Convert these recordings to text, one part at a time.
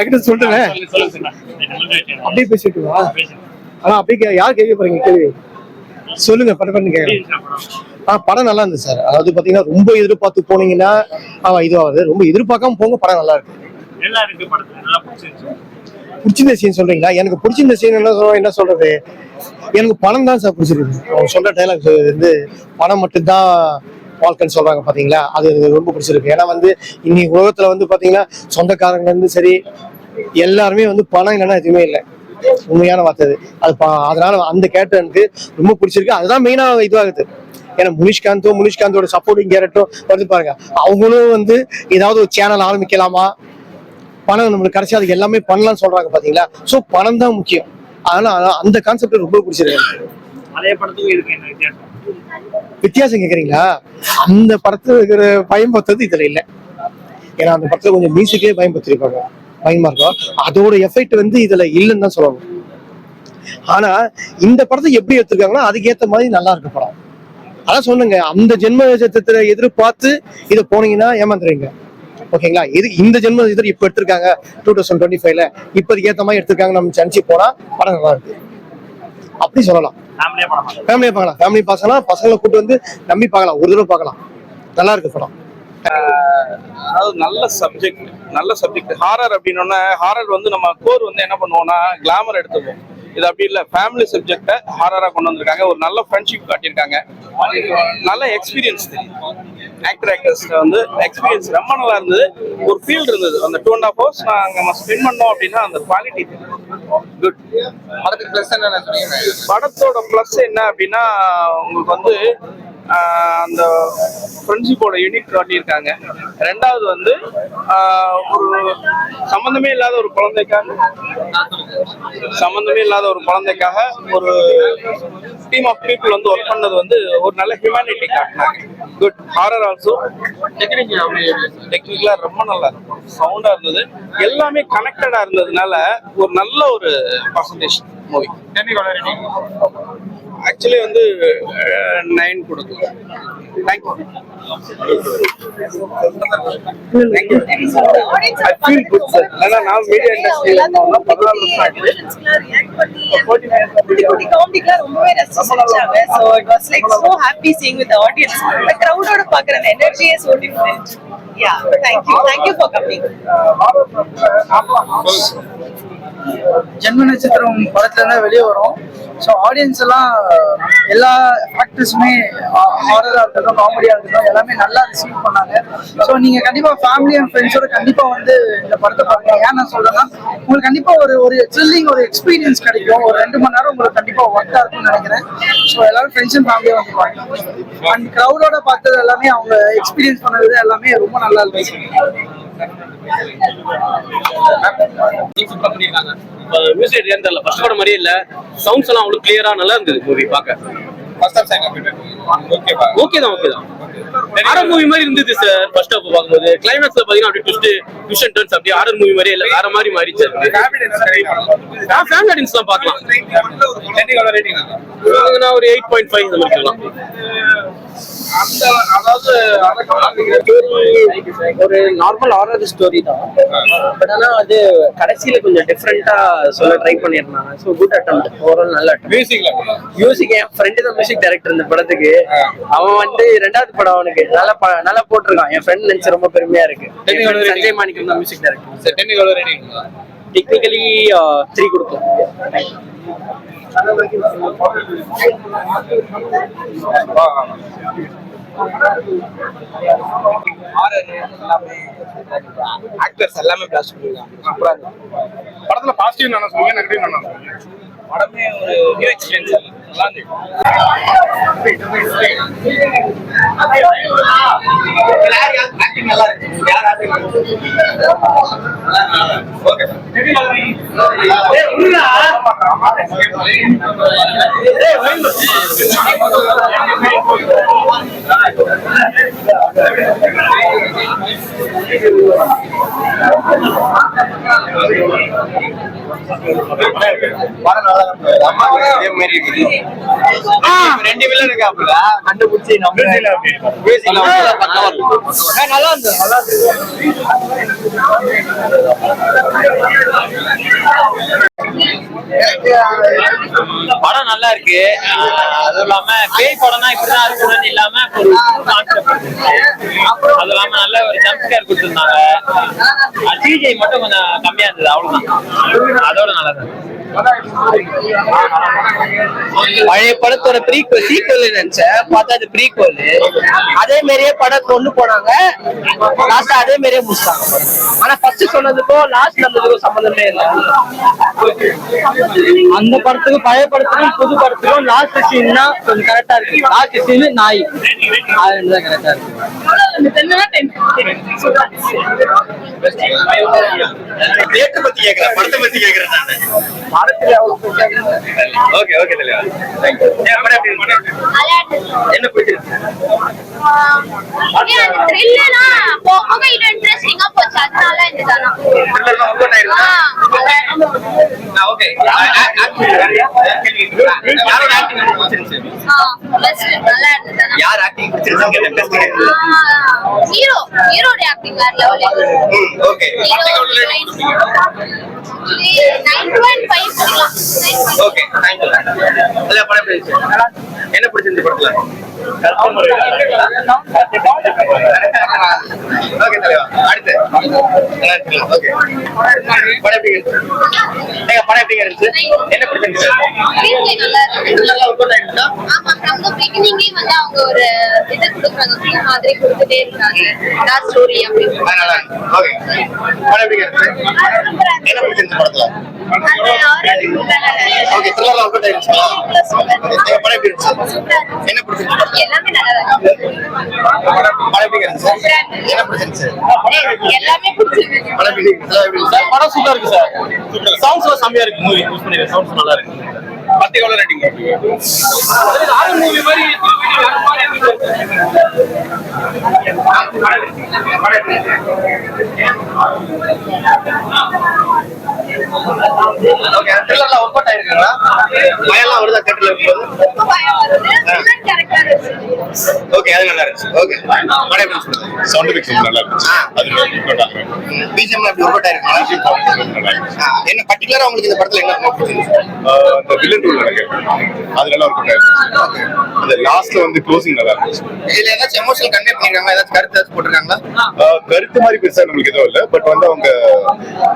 லக்கிட்ட sir அப்படியே பேசிட்டு வா. ஆனா அப்படியே யார் கேட்க போறீங்க? கேள்வி. சொல்லுங்க பட பண்ணி கேட்க ஆ படம் நல்லா இருந்துச்சு சார். அதாவது பாத்தீங்கன்னா ரொம்ப எதிர்பார்த்து போனீங்கன்னா இதுவாகுது ரொம்ப எதிர்பார்க்காம போங்க படம் நல்லா இருக்கு. நல்லா இருக்கு படத்துல. நல்லா பிடிச்சிருச்சு பிடிச்சிருந்த சீன் சொல்றீங்களா? எனக்கு பிடிச்சிருந்த சீன் என்ன சொல்ற என்ன சொல்றது? எனக்கு பணம் தான் சார் பிடிச்சிருக்கு அவங்க சொல்ற டைலாக் வந்து பணம் மட்டும்தான் வாழ்க்கைன்னு சொல்றாங்க பாத்தீங்களா? அது எனக்கு ரொம்ப பிடிச்சிருக்கு. ஏன்னா வந்து இன்னைக்கு உலகத்துல வந்து பாத்தீங்கன்னா சொந்தக்காரங்க இருந்து சரி எல்லாருமே வந்து பணம் இல்லைன்னா எதுவுமே இல்லை. உண்மையான வார்த்தை அது. அது பா- அதனால அந்த கேரக்டர் எனக்கு ரொம்ப பிடிச்சிருக்கு. அதுதான் மெயினா இதுவாகுது. ஏன்னா முனிஷ்காந்தோ முனிஷ்காந்தோட சப்போர்ட்டிங் கேரக்டரும் வருது பாருங்க. அவங்களும் வந்து ஏதாவது ஒரு சேனல் ஆரம்பிக்கலாமா? பணம் நம்மளுக்கு கிடைச்சா அதுக்கு எல்லாமே பண்ணலாம்னு சொல்றாங்க பாத்தீங்களா? சோ பணம் தான் முக்கியம். அதனால அதான் அந்த கான்செப்ட் ரொம்ப பிடிச்சிருக்கு அதே படத்துக்கும் இருக்கு என்ன வித்தியாசம் கேக்குறீங்களா? அந்த படத்துல இருக்கிற பயன்படுத்துறது இதுல இல்ல. ஏன்னா அந்த படத்துல கொஞ்சம் மியூசிக்கே பயன்படுத்திருப்பாங்க. பயமா இருக்கும். அதோட எஃபெக்ட் வந்து இதுல இல்லைன்னு தான் சொல்லணும். ஆனா இந்த படத்தை எப்படி எடுத்திருக்காங்கன்னா அதுக்கேத்த மாதிரி நல்லா இருக்கு படம். அதான் சொன்னங்க. அந்த ஜென்ம நட்சத்திரத்தை எதிர்பார்த்து இதை போனீங்கன்னா ஏமாந்துருவீங்க. ஓகேங்களா? இது இந்த ஜென்ம நட்சத்திரம் இப்ப எடுத்திருக்காங்க டூ தௌசண்ட் டுவெண்ட்டி ஃபைவ்ல இப்போ ஏத்த மாதிரி எடுத்திருக்காங்க நம்ம நினைச்சு போனா படம் நல்லா இருக்கு. அப்படி சொல்லலாம். ஃபேமிலியா பார்க்கலாம். ஃபேமிலி பார்க்கலாம் பசங்களை கூட்டு வந்து நம்பி பார்க்கலாம். ஒரு தடவை பார்க்கலாம். நல்லா இருக்கு படம். அதாவது நல்ல சப்ஜெக்ட் நல்ல சப்ஜெக்ட் ஹாரர் அப்படின்னோன்னா ஹாரர் வந்து நம்ம கோர் வந்து என்ன பண்ணுவோம்னா கிளாமர் எடுத்துப்போம். இது அப்படி இல்லை. ஃபேமிலி சப்ஜெக்டை ஹாரரா கொண்டு வந்திருக்காங்க. ஒரு நல்ல ஃப்ரெண்ட்ஷிப் காட்டியிருக்காங்க. நல்ல எக்ஸ்பீரியன்ஸ் ஆக்டர் ஆக்டர்ஸ் வந்து எக்ஸ்பீரியன்ஸ் ரொம்ப நல்லா இருந்தது. ஒரு ஃபீல்டு இருந்தது. அந்த டூ அண்ட் ஹாஃப் ஹவர்ஸ் நாங்கள் ஸ்பெண்ட் பண்ணோம் அப்படின்னா அந்த குவாலிட்டி குட் படத்துக்கு பிளஸ் என்ன படத்தோட ப்ளஸ் என்ன அப்படின்னா உங்களுக்கு வந்து அந்த ஃப்ரெண்ட்ஷிப்போட யூனிட் காட்டியிருக்காங்க. ரெண்டாவது வந்து ஒரு சம்மந்தமே இல்லாத ஒரு குழந்தைக்காக சம்மந்தமே இல்லாத ஒரு குழந்தைக்காக ஒரு டீம் ஆஃப் பீப்புள் வந்து ஒர்க் பண்ணது வந்து ஒரு நல்ல ஹியூமனிட்டி காட்டினாங்க. குட் ஹாரர் ஆல்சோ டெக்னிக்கலா ரொம்ப நல்லா இருக்கும் சவுண்டா இருந்தது. எல்லாமே கனெக்டடா இருந்ததுனால ஒரு நல்ல ஒரு பர்சன்டேஜ் மூவி ஆக்சுவலி வந்து நைன் கொடுக்கலாம் எனர்ஜியே different yeah thank you thank you for coming Jenma Natchathiram படத்துல இருந்தா வெளியே வரும். ஸோ ஆடியன்ஸ் எல்லாம் எல்லா ஆக்டர்ஸுமே ஹாரராக இருக்கட்டும் காமெடியாக இருக்கட்டும் எல்லாமே நல்லா ரிசீவ் பண்ணாங்க ஸோ நீங்கள் கண்டிப்பாக ஃபேமிலி அண்ட் ஃப்ரெண்ட்ஸோட கண்டிப்பாக வந்து இந்த படத்தை பாருங்க ஏன் நான் சொல்கிறேன்னா உங்களுக்கு கண்டிப்பாக ஒரு ஒரு த்ரில்லிங் ஒரு எக்ஸ்பீரியன்ஸ் கிடைக்கும் ஒரு ரெண்டு மணி நேரம் உங்களுக்கு கண்டிப்பாக ஒர்க்காக இருக்கும்னு நினைக்கிறேன் ஸோ எல்லாரும் ஃப்ரெண்ட்ஸ் அண்ட் ஃபேமிலியாக வந்து பாருங்க அண்ட் க்ரௌடோட பார்த்தது எல்லாமே அவங்க எக்ஸ்பீரியன்ஸ் பண்ணது எல்லாமே ரொம்ப நல்லா இருந்துச்சு மியூசிக் தெரியல ஃபர்ஸ்ட் படம் மாதிரியே இல்ல. சவுண்ட்ஸ் எல்லாம் அவ்வளவு கிளியரா நல்லா இருந்தது மூவி பார்க்க. ஓகே தான் ஓகே தான். மூவி மாதிரி இருந்தது சார் ஃபர்ஸ்ட் ஹாஃப் பார்க்கும்போது. கிளைமேக்ஸ்ல பாத்தீங்கன்னா அப்படியே ட்விஸ்ட் ட்விஸ்ட் அண்ட் டர்ன்ஸ் அப்படியே ஹாரர் மூவி மாதிரியே இல்ல வேற மாதிரி மாறிச்சு. நான் ஃபேமிலி ஆடியன்ஸ் தான் பார்க்கலாம். நான் ஒரு எயிட் பாயிண்ட் ஃபைவ் இந்த மாதிரி சொல்லலாம். அந்த அதாவது ஒரு நார்மல் ஹாரர் ஸ்டோரி தான். பட் ஆனா அது கடைசியில கொஞ்சம் டிஃப்ரெண்டா சொல்ல ட்ரை பண்ணிருந்தாங்க ஸோ குட் அட்டம் ஓவரால் நல்ல அட்டம் மியூசிக்ல மியூசிக் என் ஃப்ரெண்டு தான் மியூசிக் டைரக்டர் இந்த படத்துக்கு. அவன் வந்து ரெண்டாவது படம் அவனுக்கு நல்லா நல்லா போட்டிருக்கான். என் ஃப்ரெண்ட் நினைச்சு ரொம்ப பெருமையா இருக்கு. என் friend மாணிக்கம் தான் மியூசிக் டைரக்டர் சார் டென்னுக்கு எவ்வளோ ரேட்டிங் டெக்னிக்கலி த்ரீ கொடுக்கும் ஆக்டர்ஸ் எல்லாமே பிளாஸ்ட் பண்ணிருக்காங்க. சூப்பரா இருக்கு படத்துல பாசிட்டிவ் என்ன சொல்லுங்க நெகட்டிவ் என்ன சொல்லுங்க? படமே ஒரு நியூ எக்ஸ்பீரியன்ஸ் பாருங்க நல்லா அம்மா இதே மாதிரி இருக்குது ரெண்டு வில்லன் இருக்காப்புல. கண்டுபிடிச்சி நம்ம. நல்லா இருந்தது நல்லா இருந்தது. படம் நல்லா இருக்கு. அதுவும் இல்லாம பேய் படம்னா இப்படிதான் இருக்கணும்னு இல்லாம ஒரு கான்செப்ட் அதுவும் இல்லாம நல்ல ஒரு ஜம்ப் கொடுத்துருந்தாங்க. சிஜி மட்டும் கொஞ்சம் கம்மியா இருந்தது அவ்வளவுதான். அதோட நல்லா இருந்தது. பழைய படத்தோட ப்ரீக்வல் சீக்வல் நினைச்சேன். பார்த்தா அது ப்ரீக்வல் அதே மாதிரியே படம் கொண்டு போனாங்க. லாஸ்டா அதே மாதிரியே முடிச்சாங்க. ஆனா ஃபர்ஸ்ட் சொன்னதுக்கும் லாஸ்ட் நடந்ததுக்கும் சம்மந்தமே இல்லை. அந்த படத்துக்கும் பழைய படத்துக்கும் புது படத்துக்கும் லாஸ்ட் சீன் தான் கொஞ்சம் கரெக்டா இருக்கு. லாஸ்ட் சீன் நாய். அது ரெண்டு தான் கரெக்டா இருக்கு. தேட்டர் பத்தி கேக்குறேன். படத்தை பத்தி கேக்குறேன் நானு. ஓகே ஓகே தலைவா. என்ன பிடிச்சிருக்கு இன்ட்ரெஸ்டிங்கா போச்சு அதனால இதுதானா ஓகே யாரோட ஆக்டிங் பிடிச்சிருந்துச்சு. பெஸ்ட் நல்லா இருந்தது. யார் ஆக்டிங் பிடிச்சிருந்துச்சு? பெஸ்ட் ஹீரோ ஹீரோட ஆக்டிங் வேற லெவல் ஓகே. ஃபைவ் சொல்லலாம். ஓகே படம் எப்படி இருந்துச்சு? என்ன பிடிச்சிருந்துச்சு படத்துல? என்ன பிடிச்சிருந்துச்சு? அவங்க ஒரு இது கொடுக்குறாங்க மாதிரி கொடுத்துட்டே இருக்காங்க நான் ஸ்டோரி அப்படின்னு ஓகே. படம் எப்படி என்ன பிடிச்சிருந்துச்சு படத்துல? ஓகே த்ரில்லர் அவுட் படம் எப்படி இருந்துச்சு? என்ன பிடிச்சிருந்துச்சு எல்லாமே நல்லா எல்லாமே பிடிச்சிருக்கு படம் சூப்பரா இருக்கு. சார் சவுண்ட்ஸ் செம்மையா இருக்கு மூவி யூஸ் பண்ணிருக்க சவுண்ட்ஸ் நல்லா இருக்கு பத்து எவ்வளவு ரேட்டிங் ஆரல் மூவி மாதிரி ஓகே த்ரில்லர்லாம் ஒர்க் அவுட் ஆயிருக்குங்களா? பயம்லாம் வருதா தேட்டர்ல இருக்கும்போது? ரொம்ப பயம் வருது. வில்லன் கேரக்டர் இருந்துச்சு ஓகே அது நல்லா இருந்துச்சு. ஓகே படம் எப்படி சொல்லுங்க சவுண்ட் எஃபெக்ட்ஸ் நல்லா இருந்துச்சு. அது ஒர்க் அவுட் ஆகுது பிஜிஎம் எப்படி ஒர்க் அவுட் ஆயிருக்குங்களா நல்லா இருந்துச்சு. ஆ, என்ன பர்டிகுலரா உங்களுக்கு இந்த படத்துல என்ன ரொம்ப பிடிச்சிருந்துச்சு அந்த வில்லன் ரோல் எனக்கு. அது நல்லா ஒர்க் அவுட் ஆயிருந்துச்சு அந்த லாஸ்ட்ல வந்து க்ளோசிங் நல்லா இருந்துச்சு. இதுல ஏதாச்சும் எமோஷனல் கன்வே பண்ணிருக்காங்க ஏதாச்சும் கருத்து ஏதாச்சும் போட்டிருக்காங்களா? கருத்து மாதிரி பெருசா நம்மளுக்கு எதுவும் இல்ல. பட் வந்து அவங்க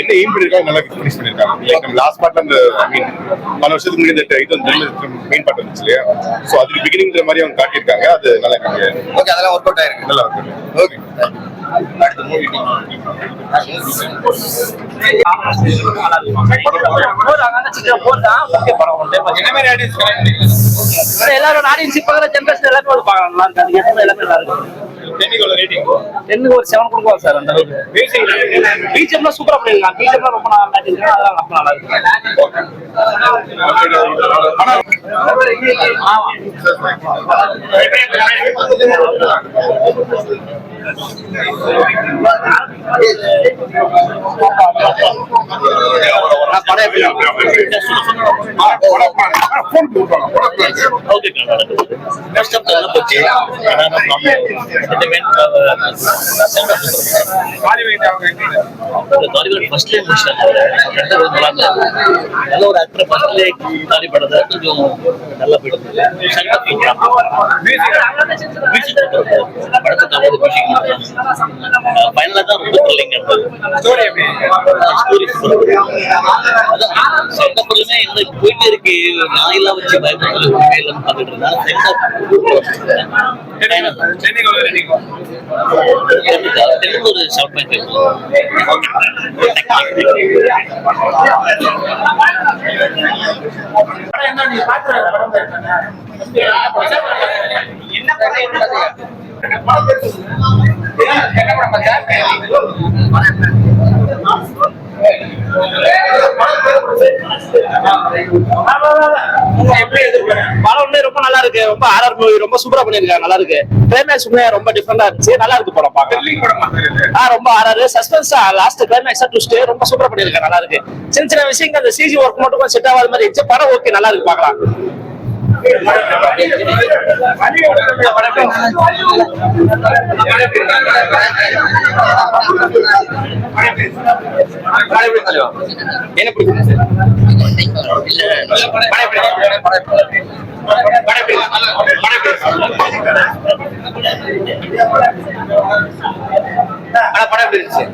என்ன எய்ம் பண்ணிருக்காங்க நல்லா ஃபினிஷ் பண்ணிருக்காங்க. லைக் நம்ம லாஸ்ட் பார்ட்ல அந்த ஐ மீன் பல வருஷத்துக்கு முன்னாடி இந்த இது வந்து மெயின் பார்ட் வந்துச்சு இல்லையா? சோ அதுக்கு பிகினிங்ல மாதிரி அவங்க காட்டியிருக்காங்க. அது நல்லா ஓகே அதெல்லாம் ஒர்க் அவுட் ஆயிருக்கு. நல்லா ஒர்க் ஓகே அடுத்த மூவி என்ன மாதிரி ஆடியன்ஸ் இப்ப ஜென்ரேஷன் எல்லாமே பார்க்கலாம். நல்லா இருக்கு. எல்லாமே நல்லா இருக்கு. டென்னுக்கு ஒரு செவன் கொடுக்கலாம் சார் அந்த அளவுக்கு? பிஜிஎம்லாம் சூப்பரா பண்ணிருக்காங்க பிஜிஎம்லாம் ரொம்ப நல்லா மேட்டிங் அதெல்லாம் ரொம்ப நல்லா இருக்கு ஃபர்ஸ்ட் நல்லா ஃபர்ஸ்ட்லேயே முடிச்சிட்டாங்க ரெண்டாவது நல்லா இருந்தது நல்ல ஒரு ஆக்டர் ஃபர்ஸ்ட்லேயே தாலி படத்தை கொஞ்சம் நல்லா போயிட்டு படத்துக்கு மியூசிக் ஃபைனலாக தான் ரொம்ப த்ரில்லிங் எப்படி அதான் என்ன போயிட்டே இருக்கு நாயெல்லாம் வச்சு பயப்படுறது உண்மையில பார்த்துட்டு இருந்தா செகண்ட் ஒரு செவன் பாயிண்ட் என்ன படம் ரொம்ப நல்லா இருக்கு ரொம்ப ஆர்ஆர் மூவி ரொம்ப சூப்பரா பண்ணிருக்காங்க நல்லா இருக்கு. கிளைமேக்ஸ் உண்மையா ரொம்ப டிஃபரெண்டா இருந்துச்சு நல்லா இருக்கு படம் பார்க்க ஆ ரொம்ப RR suspense last climax twist ரொம்ப சூப்பரா பண்ணிருக்காங்க நல்லா இருக்கு. சின்ன சின்ன விஷயங்கள் அந்த சிஜி ஒர்க் மட்டும் கொஞ்சம் செட் ஆகாத மாதிரி இருந்துச்சு. படம் ஓகே நல்லா இருக்கு பார்க்கலாம். என்ன பிடிக்கும் படம் படம் இருந்துச்சு?